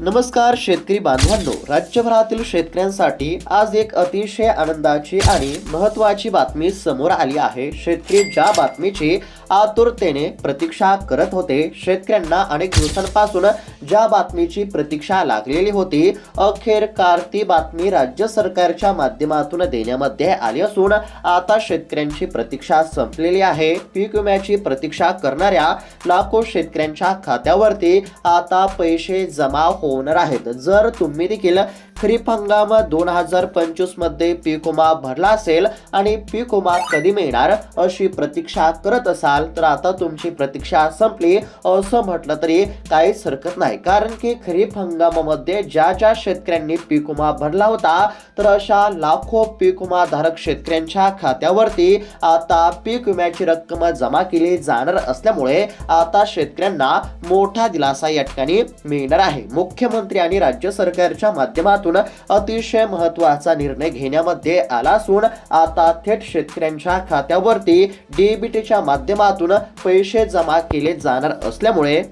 नमस्कार शेतकरी बांधवांनो राज्यभरातील शेतकऱ्यांसाठी आज एक अतिशय आनंदाची आणि महत्वाची बातमी समोर आली आहे. शेतकरी ज्या बातमीची आतुरतेने प्रतीक्षा करत होते. शेतकऱ्यांना अनेक दिवसांपासून ज्या बातमीची प्रतीक्षा लागलेली होती अखेर कार ती बातमी राज्य सरकारच्या माध्यमातून देण्यामध्ये आली असून आता शेतकऱ्यांची प्रतीक्षा संपलेली आहे. पीक विम्याची प्रतीक्षा करणाऱ्या लाखो शेतकऱ्यांच्या खात्यावरती आता पैसे जमा होणार आहेत. जर तुम्ही देखील खरीप हंगाम दोन हजार पंचवीसमध्ये पीक विमा भरला असेल आणि पीक विमा कधी मिळणार अशी प्रतीक्षा करत असाल तर आता तुमची प्रतीक्षा संपली. असं म्हटलं तरी काहीच हरकत नाही. कारण की खरीप हंगामामध्ये ज्या ज्या शेतकऱ्यांनी पीक विमा भरला होता तर अशा लाखो पीक विमाधारक शेतकऱ्यांच्या खात्यावरती आता पीक विम्याची रक्कम जमा केली जाणार असल्यामुळे आता शेतकऱ्यांना मोठा दिलासा या ठिकाणी मिळणार आहे. मुख्यमंत्री आणि राज्य सरकारच्या माध्यमातून अतिशय महत्त्वाचा निर्णय घेण्यामध्ये आला असून आता थेट शेतकऱ्यांच्या खात्यावरती डीबीटीच्या माध्यमातून पैसे जमा केले जाणार असल्यामुळे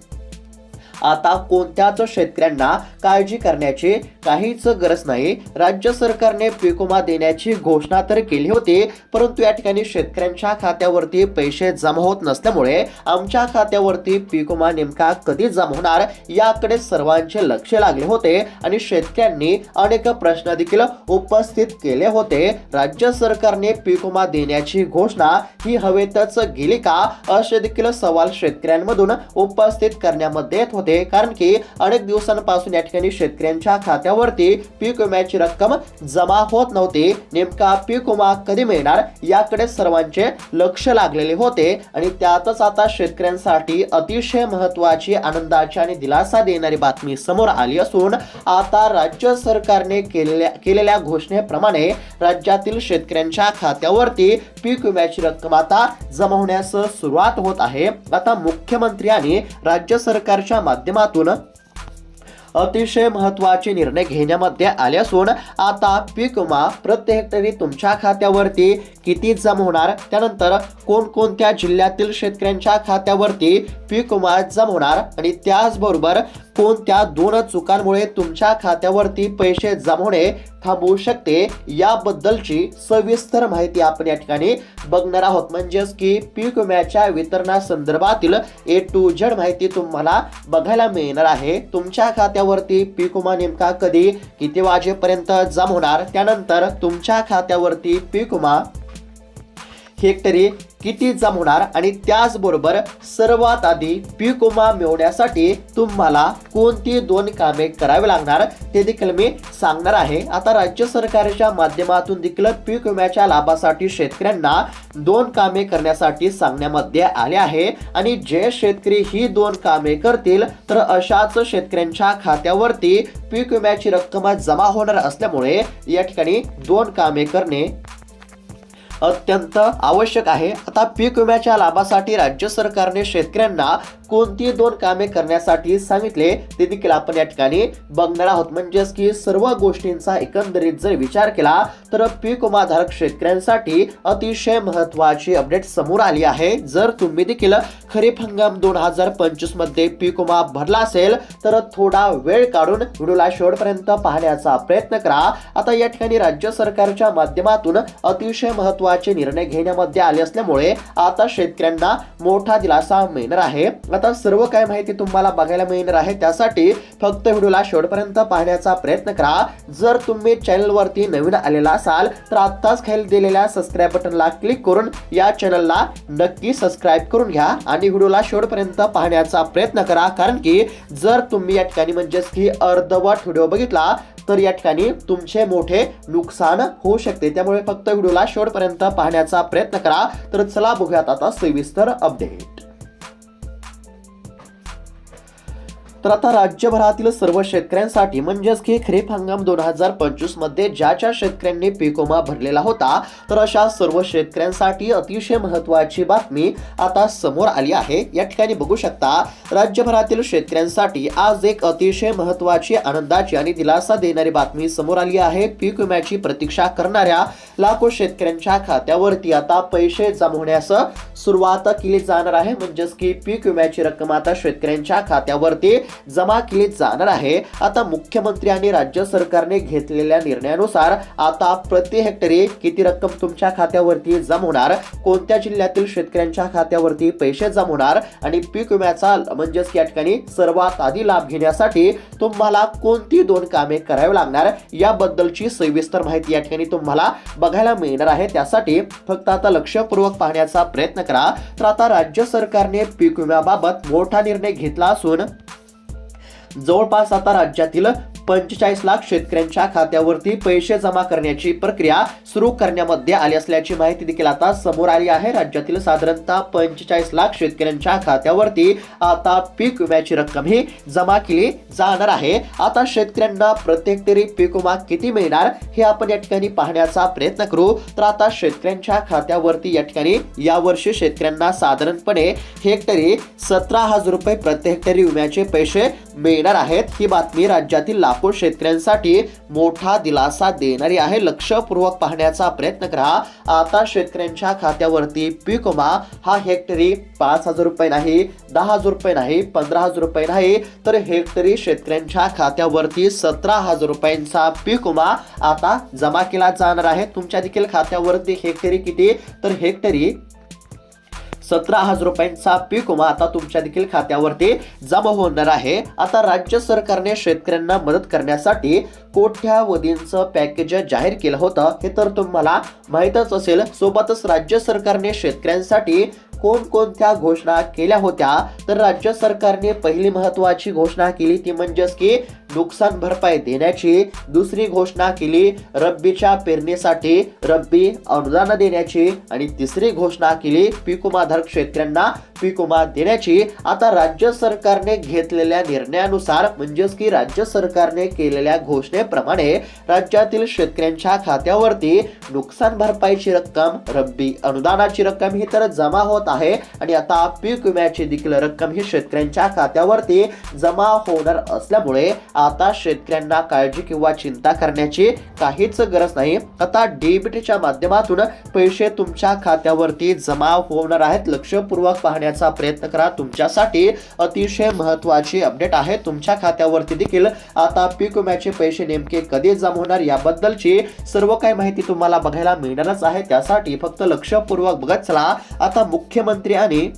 आता कोणत्याच शेतकऱ्यांना काळजी करण्याची काहीच गरज नाही. राज्य सरकारने पीक विमा देण्याची घोषणा तर केली होती परंतु या ठिकाणी शेतकऱ्यांच्या खात्यावरती पैसे जमा होत नसल्यामुळे आमच्या खात्यावरती पीक विमा नेमका कधी जमा होणार याकडे सर्वांचे लक्ष लागले होते आणि शेतकऱ्यांनी अनेक प्रश्न देखील उपस्थित केले होते. राज्य सरकारने पीक विमा देण्याची घोषणा ही हवेतच गेली का? असे देखील सवाल शेतकऱ्यांमधून उपस्थित करण्यामध्ये येत होते. कारण की अनेक दिवसांपासून या ठिकाणी शेतकऱ्यांच्या खात्यावरती पीक विम्याची रक्कम जमा होत नव्हती. नेमका पीक विमा कधी मिळणार याकडे सर्वांचे लक्ष लागलेले होते आणि त्यातच आता शेतकऱ्यांसाठी अतिशय महत्वाची आनंदाची आणि दिलासा देणारी बातमी समोर आली असून आता राज्य सरकारने केलेल्या केलेल्या घोषणेप्रमाणे राज्यातील शेतकऱ्यांच्या खात्यावरती पीक विम्याची रक्कम आता जमा होण्यास सुरुवात होत आहे. आता मुख्यमंत्री आणि राज्य सरकारच्या माध्यमातून अतिशय महत्त्वाचे निर्णय घेण्यामध्ये आले असून आता पीक विमा प्रति हेक्टरी तुमच्या खात्यावरती किती जमा होणार? त्यानंतर कोणकोणत्या जिल्ह्यातील शेतकऱ्यांच्या खात्यावरती पीक विमा जमा होणार? आणि त्याचबरोबर कोणत्या दोन चुकांमुळे तुमच्या खात्यावरती पैसे जमवणे थांबवू शकते याबद्दलची सविस्तर माहिती आपण या ठिकाणी बघणार आहोत. म्हणजेच की पीक विम्याच्या वितरणासंदर्भातील ए टू झेड माहिती तुम्हाला बघायला मिळणार आहे. तुमच्या खात्यावरती पीक विमा नेमका कधी किती वाजेपर्यंत जमा होणार त्यानंतर तुमच्या खात्यावरती पीक विमा हेक्टरी किती जमा होणार आणि त्याचबरोबर सर्वात आधी पीक विमा मिळवण्यासाठी तुम्हाला कोणती दोन कामे करावी लागणार ते देखील मी सांगणार आहे. आता राज्य सरकारच्या माध्यमातून देखील पीक विम्याच्या लाभासाठी शेतकऱ्यांना दोन कामे करण्यासाठी सांगण्यामध्ये आले आहे आणि जे शेतकरी ही दोन कामे करतील तर अशाच शेतकऱ्यांच्या खात्यावरती पीक विम्याची रक्कम जमा होणार असल्यामुळे या ठिकाणी दोन कामे करणे अत्यंत आवश्यक आहे. आता पीक विम्याच्या लाभासाठी राज्य सरकारने शेतकऱ्यांना कोणती दोन कामे करण्यासाठी सांगितले ते देखील आपण या ठिकाणी बघणार आहोत. म्हणजेच की सर्व गोष्टींचा एकंदरीत जर विचार केला तर पीक विमाधारक शेतकऱ्यांसाठी अतिशय महत्वाची अपडेट समोर आली आहे. जर तुम्ही देखील खरीप हंगाम दोन हजार पंचवीसमध्ये पीक विमा भरला असेल तर थोडा वेळ काढून व्हिडिओला शेवटपर्यंत पाहण्याचा प्रयत्न करा. आता या ठिकाणी राज्य सरकारच्या माध्यमातून अतिशय महत्त्वाचे निर्णय घेण्यामध्ये आले असल्यामुळे आता शेतकऱ्यांना मोठा दिलासा मिळणार आहे. आता सर्व काय माहिती तुम्हाला बघायला मिळणार आहे. त्यासाठी फक्त व्हिडिओला शेवटपर्यंत पाहण्याचा प्रयत्न करा. जर तुम्ही चॅनलवरती नवीन आलेला असाल तर आत्ताच खाली दिलेल्या सबस्क्राईब बटनला क्लिक करून या चॅनलला नक्की सबस्क्राईब करून घ्या आणि व्हिडिओला शेवटपर्यंत पाहण्याचा प्रयत्न करा. कारण की जर तुम्ही या ठिकाणी म्हणजेच की अर्धवट व्हिडिओ बघितला तर या ठिकाणी तुमचे मोठे नुकसान होऊ शकते. त्यामुळे फक्त व्हिडिओला शेवटपर्यंत पाहण्याचा प्रयत्न करा. तर चला बघूयात आता सविस्तर अपडेट तर आता राज्यभरातील सर्व शेतकऱ्यांसाठी म्हणजेच की खरीप हंगाम दोन हजार पंचवीसमध्ये ज्या ज्या शेतकऱ्यांनी पिकोमा भरलेला होता तर अशा सर्व शेतकऱ्यांसाठी अतिशय महत्वाची बातमी आता समोर आली आहे. या ठिकाणी बघू शकता राज्यभरातील शेतकऱ्यांसाठी आज एक अतिशय महत्वाची आनंदाची आणि दिलासा देणारी बातमी समोर आली आहे. पीक विम्याची प्रतीक्षा करणाऱ्या लाखो शेतकऱ्यांच्या खात्यावरती आता पैसे जमा होण्यास सुरुवात केली जाणार आहे. म्हणजेच की पीक विम्याची रक्कम आता शेतकऱ्यांच्या खात्यावरती जमा केले जाणार आहे. आता मुख्यमंत्री आणि राज्य सरकारने घेतलेल्या निर्णयानुसार आता प्रति हेक्टरी किती रक्कम तुमच्या खात्यावरती जमवणार कोणत्या जिल्ह्यातील शेतकऱ्यांच्या खात्यावरती पैसे जमवणार आणि पीक विम्याचा म्हणजेच या ठिकाणी सर्वात आधी लाभ घेण्यासाठी तुम्हाला कोणती दोन कामे करावी लागणार? याबद्दलची सविस्तर माहिती या ठिकाणी तुम्हाला बघायला मिळणार आहे. त्यासाठी फक्त आता लक्षपूर्वक पाहण्याचा प्रयत्न करा. तर आता राज्य सरकारने पीक विम्याबाबत मोठा निर्णय घेतला असून जवळपास आता राज्यातील पंचेचाळीस लाख शेतकऱ्यांच्या खात्यावरती पैसे जमा करण्याची प्रक्रिया सुरू करण्यामध्ये आली असल्याची माहिती देखील आता समोर आली आहे. राज्यातील साधारणतः पंचेचाळीस लाख शेतकऱ्यांच्या खात्यावरती आता पीक विम्याची रक्कम ही जमा केली जाणार आहे. आता शेतकऱ्यांना प्रत्येक तरी पीक विमा किती मिळणार हे आपण या ठिकाणी पाहण्याचा प्रयत्न करू. तर आता शेतकऱ्यांच्या खात्यावरती या ठिकाणी यावर्षी शेतकऱ्यांना साधारणपणे हेक्टरी सतरा हजार रुपये प्रत्येक तरी विम्याचे पैसे मिळणार आहेत. ही बातमी राज्यातील लाखो शेतकऱ्यांसाठी मोठा दिलासा देणारी आहे. लक्षपूर्वक पाहण्याचा प्रयत्न करा. आता शेतकऱ्यांच्या खात्यावरती पीक विमा हा हेक्टरी पाच हजार रुपये नाही दहा हजार रुपये नाही पंधरा हजार रुपये नाही तर हेक्टरी शेतकऱ्यांच्या खात्यावरती सतरा हजार रुपयांचा पीक विमा आता जमा केला जाणार आहे. तुमच्या देखील खात्यावरती हेक्टरी किती? तर हेक्टरी सतरा हजार रुपयांचा पीक विमा आता तुमच्या देखील खात्यावरती जमा होणार आहे. आता राज्य सरकारने शेतकऱ्यांना मदत करण्यासाठी कोट्यावधींचं पॅकेज जाहीर केलं होतं. हे तर तुम्हाला माहीतच असेल. सोबतच राज्य सरकारने शेतकऱ्यांसाठी कोणकोणत्या घोषणा केल्या होत्या? तर राज्य सरकारने पहिली महत्वाची घोषणा केली ती म्हणजेच की नुकसान भरपाई देण्याची दुसरी घोषणा केली. रब्बीच्या पेरणीसाठी रब्बी अनुदान देण्याची आणि तिसरी घोषणा केली. पीक विमाधारक शेतकऱ्यांना पीक विमा देण्याची. आता राज्य सरकारने घेतलेल्या निर्णयानुसार म्हणजेच की राज्य सरकारने केलेल्या घोषणेप्रमाणे राज्यातील शेतकऱ्यांच्या खात्यावरती नुकसान भरपाईची रक्कम रब्बी अनुदानाची रक्कम ही तर जमा होत आहे आणि आता पीक विम्याची देखील रक्कम ही शेतकऱ्यांच्या खात्यावरती जमा होणार असल्यामुळे आता शेतकऱ्यांना काळजी किंवा चिंता करण्याची काहीच गरज नाही. आता डीबीटीच्या माध्यमातून पैसे तुमच्या खात्यावरती जमा होणार आहेत. लक्षपूर्वक पाहण्याचा प्रयत्न करा. तुमच्यासाठी अतिशय महत्वाची अपडेट आहे. तुमच्या खात्यावरती देखील आता पीक विम्याचे पैसे नेमके कधी जमा होणार याबद्दलची सर्व काही माहिती तुम्हाला बघायला मिळणारच आहे. त्यासाठी फक्त लक्षपूर्वक बघत चला. आता मुख्यमंत्री आणि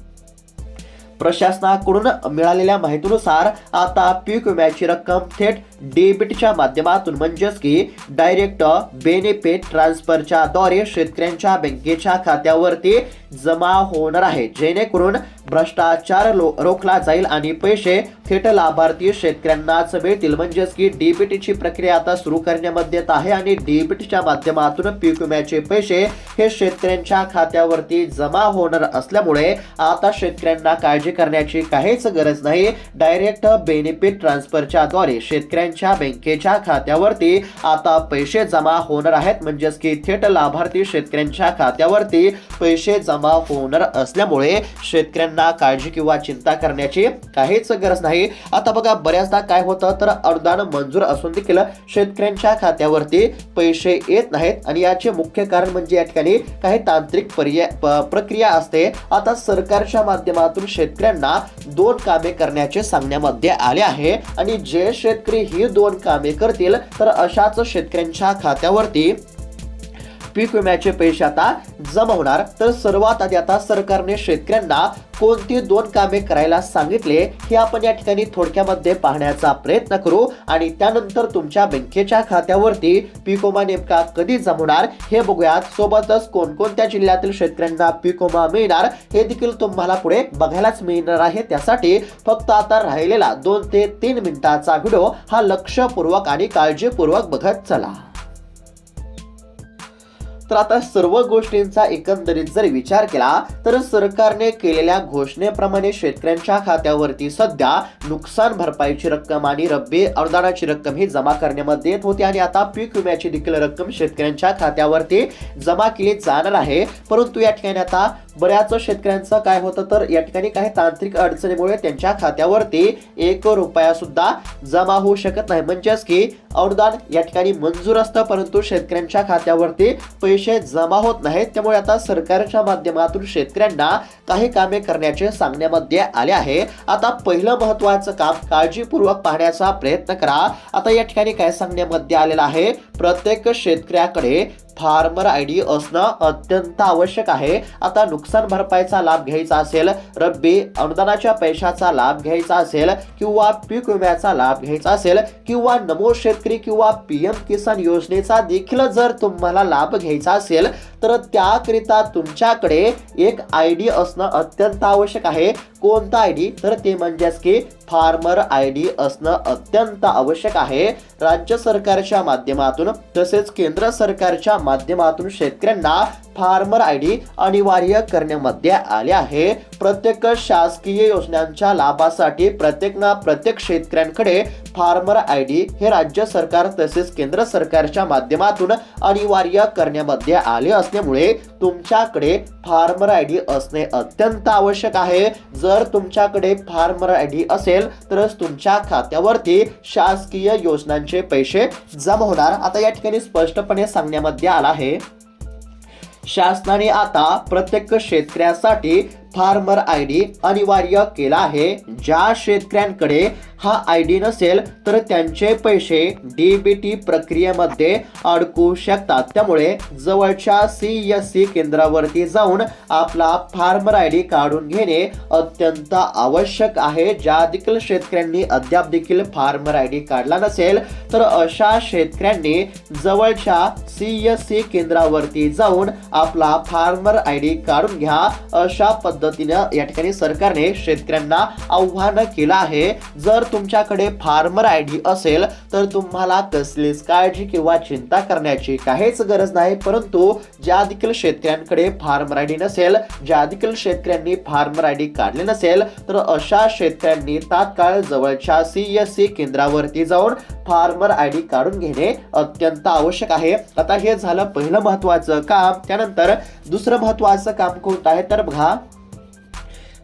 प्रशासनाकडून मिळालेल्या माहितीनुसार आता पीक विम्याची रक्कम थेट डेबिटच्या माध्यमातून म्हणजेच की डायरेक्ट बेनिफिट ट्रान्सफरच्या द्वारे शेतकऱ्यांच्या बँकेच्या खात्यावरती जमा होणार आहे. जेणेकरून भ्रष्टाचार रोखला जाईल आणि पैसे थेट लाभार्थी शेतकऱ्यांनाच मिळतील. म्हणजेच की डीबीटीची प्रक्रिया आता सुरू करण्यामध्ये येत आहे आणि डीबीटीच्या माध्यमातून पीक विम्याचे पैसे हे शेतकऱ्यांच्या खात्यावरती जमा होणार असल्यामुळे आता शेतकऱ्यांना काळजी करण्याची काहीच गरज नाही. डायरेक्ट बेनिफिट ट्रान्सफरच्या द्वारे शेतकऱ्यांच्या बँकेच्या खात्यावरती आता पैसे जमा होणार आहेत. म्हणजेच की थेट लाभार्थी शेतकऱ्यांच्या खात्यावरती पैसे जमा होणार असल्यामुळे शेतकऱ्यांना काळजी किंवा चिंता करण्याची काहीच गरज नाही. आता बघा बऱ्याचदा काय होतं तर अनुदान मंजूर असून देखील शेतकऱ्यांच्या खात्यावरती पैसे येत नाहीत. आणि याचे मुख्य कारण म्हणजे या ठिकाणी काही तांत्रिक पर्याय प्रक्रिया असते. आता सरकारच्या माध्यमातून शेतकऱ्यांना दोन कामे करण्याचे सांगण्यामध्ये आले आहे. आणि जे शेतकरी ही दोन कामे करतील तर अशाच शेतकऱ्यांच्या खात्यावरती पीक विम्याचे पैसे आता जमा होणार. तर सर्वात आधी आता सरकारने शेतकऱ्यांना कोणती दोन कामे करायला सांगितले हे आपण या ठिकाणी थोडक्यामध्ये पाहण्याचा प्रयत्न करू. आणि त्यानंतर तुमच्या बँकेच्या खात्यावरती पीकोमा नेमका कधी जमवणार हे बघूयात. सोबतच कोणकोणत्या जिल्ह्यातील शेतकऱ्यांना पीकोमा मिळणार हे देखील तुम्हाला पुढे बघायलाच मिळणार आहे. त्यासाठी फक्त आता राहिलेला दोन ते तीन मिनिटाचा व्हिडिओ हा लक्षपूर्वक आणि काळजीपूर्वक बघत चला. तर आता सर्व गोष्टींचा एकंदरीत जर विचार केला तर सरकारने केलेल्या घोषणेप्रमाणे शेतकऱ्यांच्या खात्यावरती सध्या नुकसान भरपाईची रक्कम आणि रब्बी अनुदानाची रक्कम ही जमा करण्यामध्ये येत होती आणि आता पीक विम्याची देखील रक्कम शेतकऱ्यांच्या खात्यावरती जमा केली जाणार आहे. परंतु या ठिकाणी आता बऱ्याच शेतकऱ्यांचं काय होतं तर या ठिकाणी काही तांत्रिक अडचणीमुळे त्यांच्या खात्यावरती एक रुपया सुद्धा जमा होऊ शकत नाही. म्हणजेच की अनुदान या ठिकाणी मंजूर असतं परंतु शेतकऱ्यांच्या खात्यावरती पैसे जमा होत नाहीत. त्यामुळे आता सरकारच्या माध्यमातून शेतकऱ्यांना काही कामे करण्याचे सांगण्यामध्ये आले आहे. आता पहिलं महत्वाचं काम काळजीपूर्वक पाहण्याचा प्रयत्न करा. आता या ठिकाणी काय सांगण्यामध्ये आलेलं आहे? प्रत्येक शेतकऱ्याकडे फार्मर आय डी असणं अत्यंत आवश्यक आहे. आता नुकसान भरपाईचा लाभ घ्यायचा असेल रब्बी अनुदानाच्या पैशाचा लाभ घ्यायचा असेल किंवा पीक विम्याचा लाभ घ्यायचा असेल किंवा नमो शेतकरी किंवा पी एम किसान योजनेचा देखील जर तुम्हाला लाभ घ्यायचा असेल तर त्याकरिता तुमच्याकडे एक आय डी असणं अत्यंत आवश्यक आहे. कोणता आय डी? तर ते म्हणजेच की फार्मर आय डी असणं अत्यंत आवश्यक आहे. राज्य सरकारच्या माध्यमातून तसेच केंद्र सरकारच्या माध्यमातून शेतकऱ्यांना फार्मर आय डी अनिवार्य करण्यामध्ये आले आहे. प्रत्येक शासकीय योजनांच्या लाभासाठी प्रत्येक ना प्रत्येक शेतकऱ्यांकडे फार्मर आय डी हे राज्य सरकार तसेच केंद्र सरकारच्या माध्यमातून अनिवार्य करण्यामध्ये आले असल्यामुळे तुमच्याकडे फार्मर आय डी असणे अत्यंत आवश्यक आहे. जर तुमच्याकडे फार्मर आय डी असेल तरच तुमच्या खात्यावरती शासकीय योजनांचे पैसे जमा होणार. आता या ठिकाणी स्पष्टपणे सांगण्यामध्ये आला आहे. शासनाने आता प्रत्येक शेतकऱ्यासाठी फार्मर आय डी अनिवार्य केला आहे. ज्या शेतकऱ्यांकडे हा आय डी नसेल तर त्यांचे पैसे डीबीटी प्रक्रियेमध्ये अडकू शकतात. त्यामुळे जवळच्या सी एस सी केंद्रावरती जाऊन आपला फार्मर आय डी काढून घेणे अत्यंत आवश्यक आहे. ज्या देखील शेतकऱ्यांनी अद्याप देखील फार्मर आय डी काढला नसेल तर अशा शेतकऱ्यांनी जवळच्या सी एस सी केंद्रावरती जाऊन आपला फार्मर आय डी काढून घ्या. अशा पद्धतीनं या ठिकाणी सरकारने शेतकऱ्यांना आव्हान केलं आहे. जर तुमच्याकडे फार्मर आय डी असेल तर तुम्हाला कसलीच काळजी किंवा चिंता करण्याची काहीच गरज नाही. परंतु ज्या देखील शेतकऱ्यांकडे फार्मर आय डी नसेल ज्या देखील शेतकऱ्यांनी फार्मर आय डी काढले नसेल तर अशा शेतकऱ्यांनी तात्काळ जवळच्या सी एस सी केंद्रावरती जाऊन फार्मर आय डी काढून घेणे अत्यंत आवश्यक आहे. आता हे झालं पहिलं महत्वाचं काम. त्यानंतर दुसरं महत्वाचं काम कोणतं आहे? तर बघा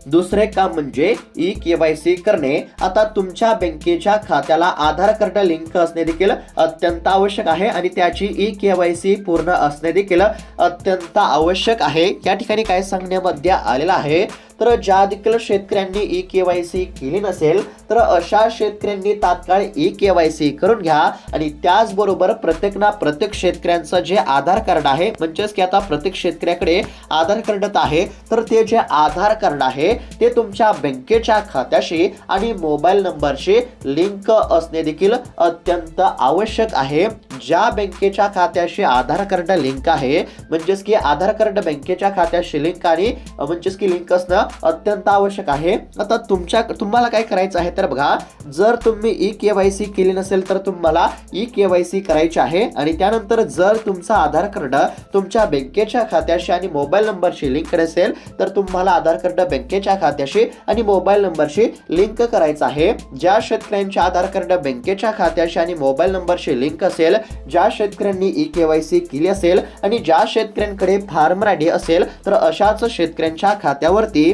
दुसरे काम म्हणजे ई के वाय सी करणे. आता तुमच्या बँकेच्या खात्याला आधार कार्ड लिंक असणे देखील अत्यंत आवश्यक आहे आणि त्याची ई के वाय सी पूर्ण असणे देखील अत्यंत आवश्यक आहे. या ठिकाणी काय सांगण्यामध्ये आलेलं आहे? तर ज्या देखील शेतकऱ्यांनी ई के वाय सी केली नसेल तर अशा शेतकऱ्यांनी तात्काळ ई के वाय सी करून घ्या. आणि त्याचबरोबर प्रत्येक ना प्रत्येक शेतकऱ्यांचं जे आधार कार्ड आहे म्हणजेच की आता प्रत्येक शेतकऱ्याकडे आधार कार्ड आहे तर ते जे आधार कार्ड आहे ते तुमच्या बँकेच्या खात्याशी आणि मोबाईल नंबरशी लिंक असणे देखील अत्यंत आवश्यक आहे. ज्या बँकेच्या खात्याशी आधार कार्ड लिंक आहे म्हणजेच की आधार कार्ड बँकेच्या खात्याशी लिंक आणि म्हणजेच की लिंक असणं अत्यंत आवश्यक आहे. आता तुमच्या तुम्हाला काय करायचं आहे तर बघा जर तुम्ही ई के वाय सी केली नसेल तर तुम्हाला ई के वाय सी करायची आहे. आणि त्यानंतर जर तुमचा आधार कार्ड तुमच्या बँकेच्या खात्याशी आणि मोबाईल नंबरशी लिंक नसेल तर तुम्हाला आधार कार्ड बँकेच्या खात्याशी आणि मोबाईल नंबरशी लिंक करायचं आहे. ज्या शेतकऱ्यांचे आधार कार्ड बँकेच्या खात्याशी आणि मोबाईल नंबरशी लिंक असेल ज्या शेतकऱ्यांनी ई के वाय सी केली असेल आणि ज्या शेतकऱ्यांकडे फार्मर आय डी असेल तर अशाच शेतकऱ्यांच्या खात्यावरती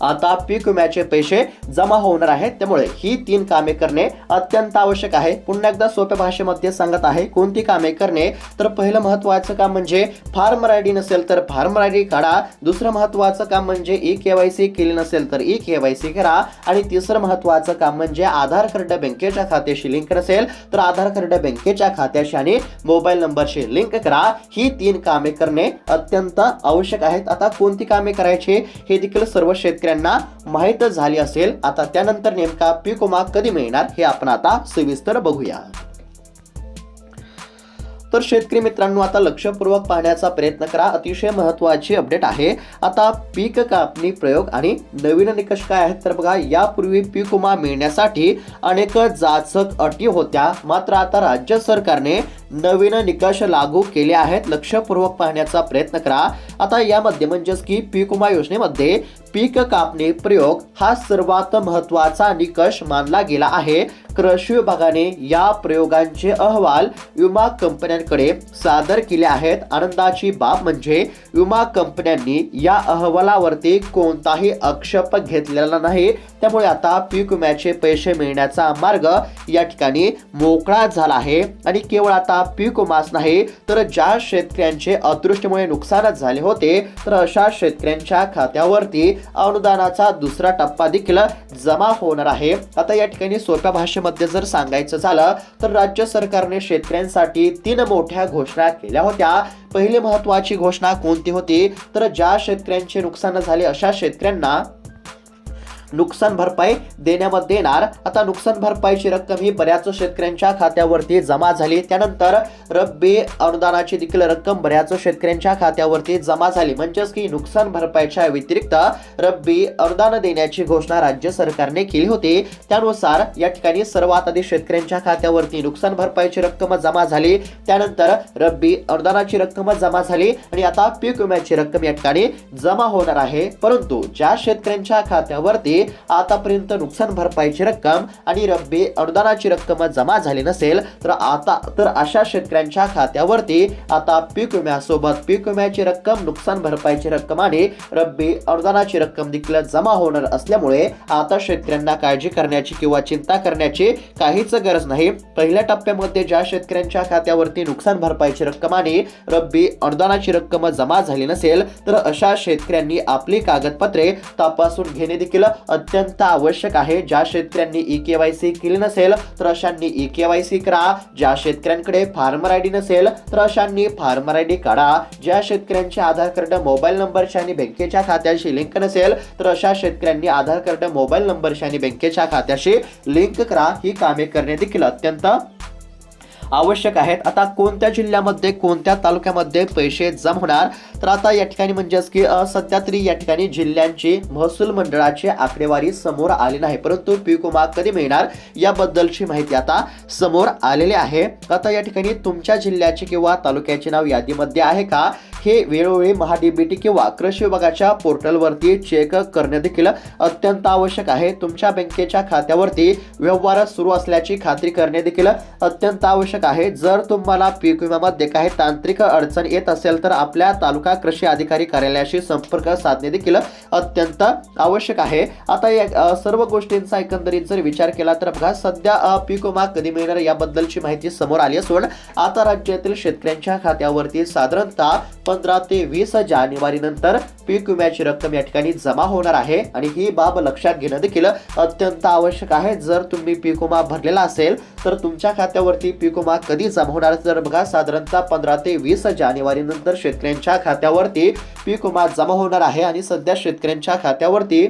आता पीक विम्याचे पैसे जमा होणार आहेत. त्यामुळे ही तीन कामे करणे अत्यंत आवश्यक आहे. पुन्हा एकदा सोप्या भाषेमध्ये सांगत आहे कोणती कामे करणे? तर पहिलं महत्वाचं काम म्हणजे फार्मर आय डी नसेल तर फार्मर आय डी काढा. दुसरं महत्वाचं काम म्हणजे ई के वाय सी केली नसेल तर ई के वाय सी करा. आणि तिसरं महत्वाचं काम म्हणजे आधार कार्ड बँकेच्या खात्याशी लिंक नसेल तर आधार कार्ड बँकेच्या खात्याशी आणि मोबाईल नंबरशी लिंक करा. ही तीन कामे करणे अत्यंत आवश्यक आहेत. आता कोणती कामे करायची? हे देखील सर्व शेतकरी शेतकऱ्यांना माहीत झाली असेल आता त्यानंतर नेमका पीक विमा कधी मिळणार हे आपण आता सविस्तर बघूया. तर शेतकरी मित्रांनो आता लक्षपूर्वक पाहण्याचा प्रयत्न करा. अतिशय महत्वाची अपडेट आहे. आता पीक कापणी प्रयोग आणि नवीन निकष काय आहेत तर बघा यापूर्वी पीक विमा मिळण्यासाठी अनेक जाचक अटी होत्या. मात्र आता राज्य सरकारने नवीन निकष लागू केले आहेत. लक्षपूर्वक पाहण्याचा प्रयत्न करा. आता यामध्ये म्हणजेच की पीक विमा योजनेमध्ये पीक कापणी प्रयोग हा सर्वात महत्त्वाचा निकष मानला गेला आहे. कृषी विभागाने या प्रयोगांचे अहवाल विमा कंपन्यांकडे सादर केले आहेत. आनंदाची बाब म्हणजे विमा कंपन्यांनी या अहवालावरती कोणताही आक्षेप घेतलेला नाही. त्यामुळे आता पीक विम्याचे पैसे मिळण्याचा मार्ग या ठिकाणी मोकळा झाला आहे. आणि केवळ आता पीक विमाच नाही तर ज्या शेतकऱ्यांचे अदृष्टीमुळे नुकसान झाले होते तर अशा शेतकऱ्यांच्या खात्यावरती अनुदानाचा दुसरा टप्पा देखील जमा होणार आहे. आता या ठिकाणी सोप्या भाषेमध्ये जर सांगायचं झालं तर राज्य सरकारने शेतकऱ्यांसाठी तीन मोठ्या घोषणा केल्या होत्या. पहिली महत्वाची घोषणा कोणती होती? तर ज्या शेतकऱ्यांचे नुकसान झाले अशा शेतकऱ्यांना नुकसान भरपाई देण्यामध्ये येणार आता नुकसान भरपाईची रक्कम ही बऱ्याच शेतकऱ्यांच्या खात्यावरती जमा झाली. त्यानंतर रब्बी अनुदानाची देखील रक्कम बऱ्याच शेतकऱ्यांच्या खात्यावरती जमा झाली. म्हणजेच की नुकसान भरपाईच्या व्यतिरिक्त रब्बी अनुदान देण्याची घोषणा राज्य सरकारने केली होती. त्यानुसार या ठिकाणी सर्वात आधी शेतकऱ्यांच्या खात्यावरती नुकसान भरपाईची रक्कम जमा झाली. त्यानंतर रब्बी अनुदानाची रक्कम जमा झाली आणि आता पीक विम्याची रक्कम या ठिकाणी जमा होणार आहे. परंतु ज्या शेतकऱ्यांच्या खात्यावरती आतापर्यंत नुकसान भरपाईची रक्कम आणि रब्बी अनुदानाची रक्कम जमा झाली नसेल तर आता तर अशा शेतकऱ्यांच्या खात्यावरती आता पीक विम्यासोबत पीक विम्याची रक्कम नुकसान भरपाईची रक्कम आणि रब्बी अनुदानाची रक्कम देखील जमा होणार असल्यामुळे आता शेतकऱ्यांना काळजी करण्याची किंवा चिंता करण्याची काहीच गरज नाही. पहिल्या टप्प्यामध्ये ज्या शेतकऱ्यांच्या खात्यावरती नुकसान भरपाईची रक्कम आणि रब्बी अनुदानाची रक्कम जमा झाली नसेल तर अशा शेतकऱ्यांनी आपली कागदपत्रे तपासून घेणे देखील अत्यंत आवश्यक आहे. ज्या शेतकऱ्यांनी ई के वाय सी केली नसेल तर अशांनी ई के वाय सी करा. ज्या शेतकऱ्यांकडे फार्मर आय डी नसेल तर अशांनी फार्मर आय डी काढा. ज्या शेतकऱ्यांचे आधार कार्ड मोबाईल नंबरशी आणि बँकेच्या खात्याशी लिंक नसेल तर अशा शेतकऱ्यांनी आधार कार्ड मोबाईल नंबरशी आणि बँकेच्या खात्याशी लिंक करा. ही कामे करणे देखील अत्यंत आवश्यक आहेत. आता कोणत्या जिल्ह्यामध्ये कोणत्या तालुक्यामध्ये पैसे जमा होणार? तर आता या ठिकाणी म्हणजेच की सध्या तरी या ठिकाणी जिल्ह्यांची महसूल मंडळाची आकडेवारी समोर आली नाही. परंतु पीक विमा कधी मिळणार याबद्दलची माहिती आता समोर आलेली आहे. आता या ठिकाणी तुमच्या जिल्ह्याचे किंवा तालुक्याचे नाव यादीमध्ये आहे का? हे वेळोवेळी महाडीबीटी किंवा कृषी विभागाच्या पोर्टलवरती चेक करणे देखील अत्यंत आवश्यक आहे. तुमच्या बँकेच्या खात्यावरती व्यवहार सुरू असल्याची खात्री करणे देखील अत्यंत आवश्यक आहे. जर तुम्हाला पीक विम्यामध्ये काही तांत्रिक अडचण येत असेल तर आपल्या तालुका कृषी अधिकारी कार्यालयाशी संपर्क साधणे देखील अत्यंत आवश्यक आहे. आता या सर्व गोष्टींचा एकंदरीत जर विचार केला तर बघा सध्या पीक विमा कधी मिळणार याबद्दलची माहिती समोर आली असून आता राज्यातील शेतकऱ्यांच्या खात्यावरती साधारणतः पंधरा ते वीस जानेवारी नंतर पीक विम्याची रक्कम या ठिकाणी जमा होणार आहे. आणि ही बाब लक्षात घेणं देखील अत्यंत आवश्यक आहे. जर तुम्ही पीक विमा भरलेला असेल तर तुमच्या खात्यावरती पीक विमा कधी जमा होणार? तर बघा साधारणतः पंधरा ते वीस जानेवारी नंतर शेतकऱ्यांच्या खात्यावरती पीक विमा जमा होणार आहे आणि सध्या शेतकऱ्यांच्या खात्यावरती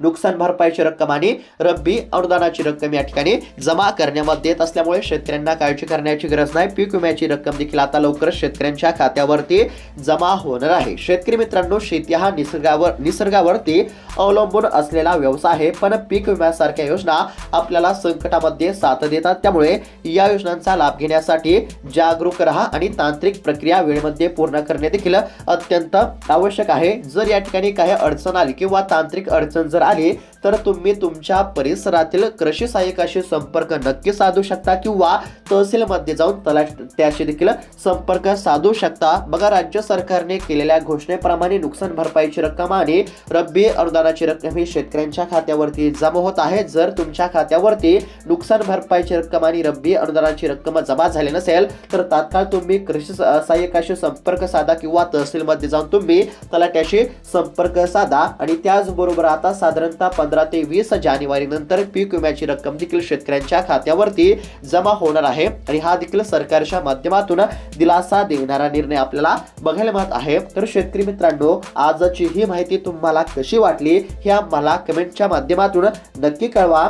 नुकसान भरपाईची रक्कम आणि रब्बी अनुदानाची रक्कम या ठिकाणी जमा करण्यामध्ये येत असल्यामुळे शेतकऱ्यांना काळजी करण्याची गरज नाही. पीक विम्याची रक्कम देखील आता लवकरच शेतकऱ्यांच्या खात्यावरती जमा होणार आहे. शेतकरी मित्रांनो शेती हा निसर्गावर निसर्गावरती अवलंबून असलेला व्यवसाय आहे. पण पीक विम्यासारख्या योजना आपल्याला संकटामध्ये साथ देतात. त्यामुळे या योजनांचा लाभ घेण्यासाठी जागरूक राहा आणि तांत्रिक प्रक्रिया वेळेमध्ये पूर्ण करणे देखील अत्यंत आवश्यक आहे. जर या ठिकाणी काही अडचण आली किंवा तांत्रिक अडचण जर आले तर तुम्ही तुमच्या परिसरातील कृषी सहाय्यकाशी संपर्क नक्की साधू शकता किंवा तहसीलमध्ये जाऊन तलाट्याशी देखील संपर्क साधू शकता. बघा राज्य सरकारने केलेल्या घोषणेप्रमाणे नुकसान भरपाईची रक्कम आणि रब्बी अनुदानाची रक्कम ही शेतकऱ्यांच्या खात्यावरती जमा होत आहे. जर तुमच्या खात्यावरती नुकसान भरपाईची रक्कम आणि रब्बी अनुदानाची रक्कम जमा झाली नसेल तर तात्काळ तुम्ही कृषी सहाय्यकाशी संपर्क साधा किंवा तहसीलमध्ये जाऊन तुम्ही तलाट्याशी संपर्क साधा. आणि त्याचबरोबर आता साधा साधारणतः पंधरा ते वीस जानेवारी नंतर पीक विम्याची रक्कम देखील शेतकऱ्यांच्या खात्यावरती जमा होणार आहे. आणि हा देखील सरकारच्या माध्यमातून दिलासा देणारा निर्णय आपल्याला बघायला मिळत आहे. तर शेतकरी मित्रांनो आजची ही माहिती तुम्हाला कशी वाटली हे आम्हाला कमेंटच्या माध्यमातून नक्की कळवा.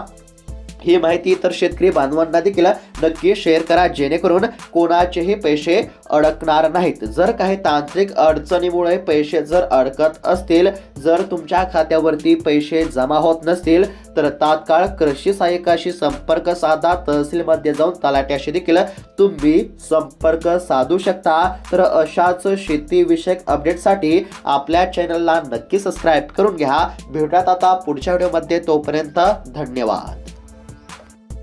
ही माहिती इतर शेतकरी बांधवांना देखील नक्की शेअर करा जेणेकरून कोणाचेही पैसे अडकणार नाहीत. जर काही तांत्रिक अडचणीमुळे पैसे जर अडकत असतील जर तुमच्या खात्यावरती पैसे जमा होत नसतील तर तात्काळ कृषी सहाय्यकाशी संपर्क साधा. तहसीलमध्ये जाऊन तलाट्याशी देखील तुम्ही संपर्क साधू शकता. तर अशाच शेतीविषयक अपडेटसाठी आपल्या चॅनलला नक्की सबस्क्राईब करून घ्या. भेटूयात आता पुढच्या व्हिडिओमध्ये तोपर्यंत धन्यवाद.